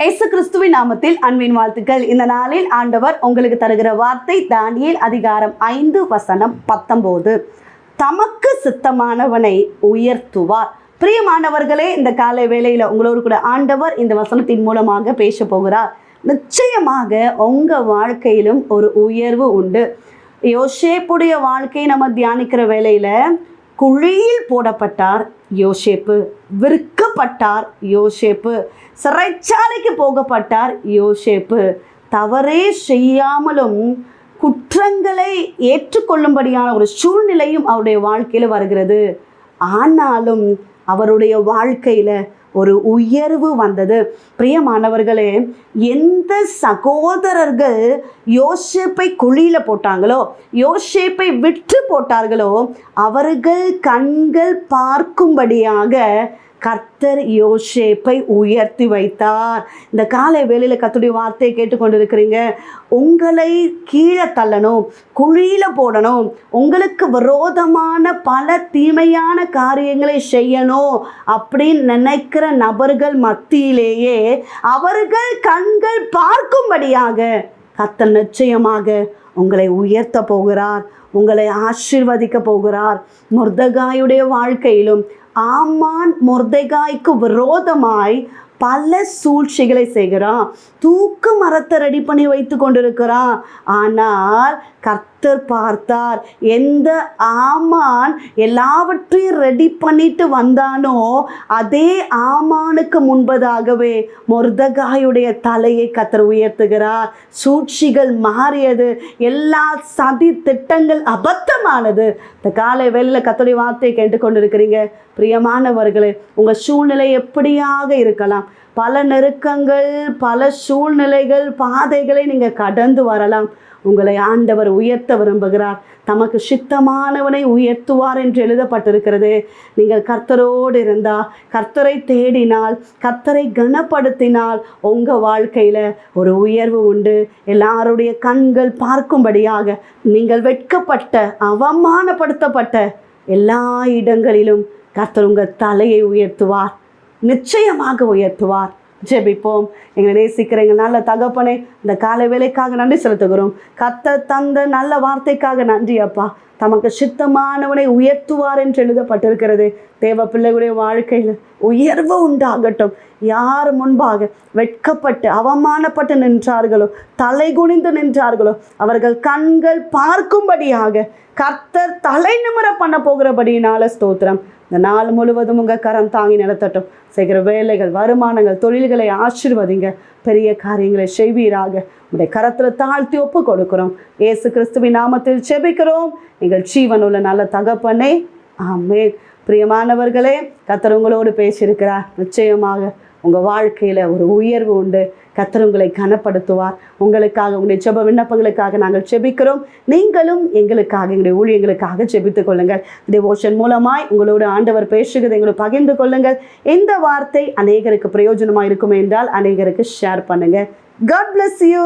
இயேசு கிறிஸ்துவின் நாமத்தில் அன்பின் வாழ்த்துக்கள். இந்த நாளில் ஆண்டவர் உங்களுக்கு தருகிற வார்த்தை தானியேல் அதிகாரம் ஐந்து வசனம் பத்தொம்போது தமக்கு சித்தமானவனை உயர்த்துவார். பிரியமானவர்களே இந்த காலை வேளையில் உங்களோடு கூட ஆண்டவர் இந்த வசனத்தின் மூலமாக பேச போகிறார். நிச்சயமாக உங்கள் வாழ்க்கையிலும் ஒரு உயர்வு உண்டு. யோசேப்புடைய வாழ்க்கையை நம்ம தியானிக்கிற வேளையில் குழியில் போடப்பட்டார் யோசேப்பு விற்கப்பட்டார் யோசேப்பு சிறைச்சாலைக்கு போகப்பட்டார் யோசேப்பு. தவறே செய்யாமலும் குற்றங்களை ஏற்றுக்கொள்ளும்படியான ஒரு சூழ்நிலையும் அவருடைய வாழ்க்கையில் வருகிறது. ஆனாலும் அவருடைய வாழ்க்கையில் ஒரு உயர்வு வந்தது. பிரியமானவர்களே எந்த சகோதரர்கள் யோசிப்பை குழியில் போட்டாங்களோ யோசிப்பை விற்று போட்டார்களோ அவர்கள் கண்கள் பார்க்கும்படியாக கர்த்தர் யோசேப்பை உயர்த்தி வைத்தார். இந்த காலை வேலையில் கத்துடைய வார்த்தையை கேட்டுக்கொண்டிருக்கிறீங்க. உங்களை கீழே தள்ளணும் குழியில் போடணும் உங்களுக்கு விரோதமான பல தீமையான காரியங்களை செய்யணும் அப்படின்னு நினைக்கிற நபர்கள் மத்தியிலேயே அவர்கள் கண்கள் பார்க்கும்படியாக கத்தர் நிச்சயமாக உங்களை உயர்த்த போகிறார். உங்களை ஆசிர்வதிக்க போகிறார். முர்தகாயுடைய வாழ்க்கையிலும் ஆமான் முர்தகாய்க்கு விரோதமாய் பல சூழ்ச்சிகளை செய்கிறான் தூக்கு மரத்தை ரெடி பண்ணி வைத்து கொண்டிருக்கிறான் ஆனால் கர்த்தர் பார்த்தார். எந்த ஆமான் எல்லாவற்றையும் ரெடி பண்ணிட்டு வந்தானோ அதே ஆமானுக்கு முன்பதாகவே மொர்தகாயுடைய தலையை கத்தர் உயர்த்துகிறார். சூழ்ச்சிகள் மாறியது. எல்லா சதி திட்டங்கள் அபத்தமானது. இந்த காலை வெளில கத்தோடைய வார்த்தையை கேட்டுக்கொண்டிருக்கிறீங்க. பிரியமானவர்களே உங்கள் சூழ்நிலை எப்படியாக இருக்கலாம்? பல நெருக்கங்கள் பல சூழ்நிலைகள் பாதைகளை நீங்கள் கடந்து வரலாம். உங்களை ஆண்டவர் உயர்த்த விரும்புகிறார். தமக்கு சித்தமானவனை உயர்த்துவார் என்று எழுதப்பட்டிருக்கிறது. நீங்கள் கர்த்தரோடு இருந்தால் கர்த்தரை தேடினால் கர்த்தரை கனப்படுத்தினால் உங்கள் வாழ்க்கையில் ஒரு உயர்வு உண்டு. எல்லாருடைய கண்கள் பார்க்கும்படியாக நீங்கள் வெட்கப்பட்ட அவமானப்படுத்தப்பட்ட எல்லா இடங்களிலும் கர்த்தர் உங்கள் தலையை உயர்த்துவார். நிச்சயமாக உயர்த்துவார். ஜெபிப்போம். எங்களை நேசிக்கிற எங்கள் நல்ல தகப்பனே இந்த காலை வேலைக்காக நன்றி செலுத்துகிறோம். கத்த தந்த நல்ல வார்த்தைக்காக நன்றி அப்பா. தமக்கு சித்தமானவனை உயர்த்துவார் என்று எழுதப்பட்டிருக்கிறது. தேவ பிள்ளைகளுடைய வாழ்க்கையில் உயர்வு உண்டாகட்டும். யார் முன்பாக வெட்கப்பட்டு அவமானப்பட்டு நின்றார்களோ தலை குனிந்து நின்றார்களோ அவர்கள் கண்கள் பார்க்கும்படியாக கர்த்தர் தலை நிமிர பண்ண போகிறபடினால ஸ்தோத்திரம். இந்த நாள் முழுவதும் உங்கள் கரம் தாங்கி நடத்தட்டும் செய்கிற வேலைகள் வருமானங்கள் தொழில்களை ஆசிர்வதிங்க. பெரிய காரியங்களை செய்வீராக. உடைய கரத்தில் தாழ்த்தி ஒப்பு கொடுக்கிறோம். ஏசு கிறிஸ்துவின் நாமத்தில் செபிக்கிறோம். எங்கள் ஜீவனுள்ள நல்ல தகப்பனே. ஆமே பிரியமானவர்களே கத்தர் உங்களோடு பேசியிருக்கிறார். நிச்சயமாக உங்கள் வாழ்க்கையில் ஒரு உயர்வு உண்டு. கத்தர் உங்களை கனப்படுத்துவார். உங்களுக்காக உங்களுடைய செப விண்ணப்பங்களுக்காக நாங்கள் ஜெபிக்கிறோம். நீங்களும் எங்களுக்காக எங்களுடைய ஊழியங்களுக்காக ஜெபித்துக் கொள்ளுங்கள். டிவோஷன் மூலமாய் உங்களோட ஆண்டவர் பேசுகிறது எங்களை பகிர்ந்து கொள்ளுங்கள். இந்த வார்த்தை அநேகருக்கு பிரயோஜனமாக இருக்கும் என்றால் அநேகருக்கு ஷேர் பண்ணுங்கள் காட் பிளஸ் யூ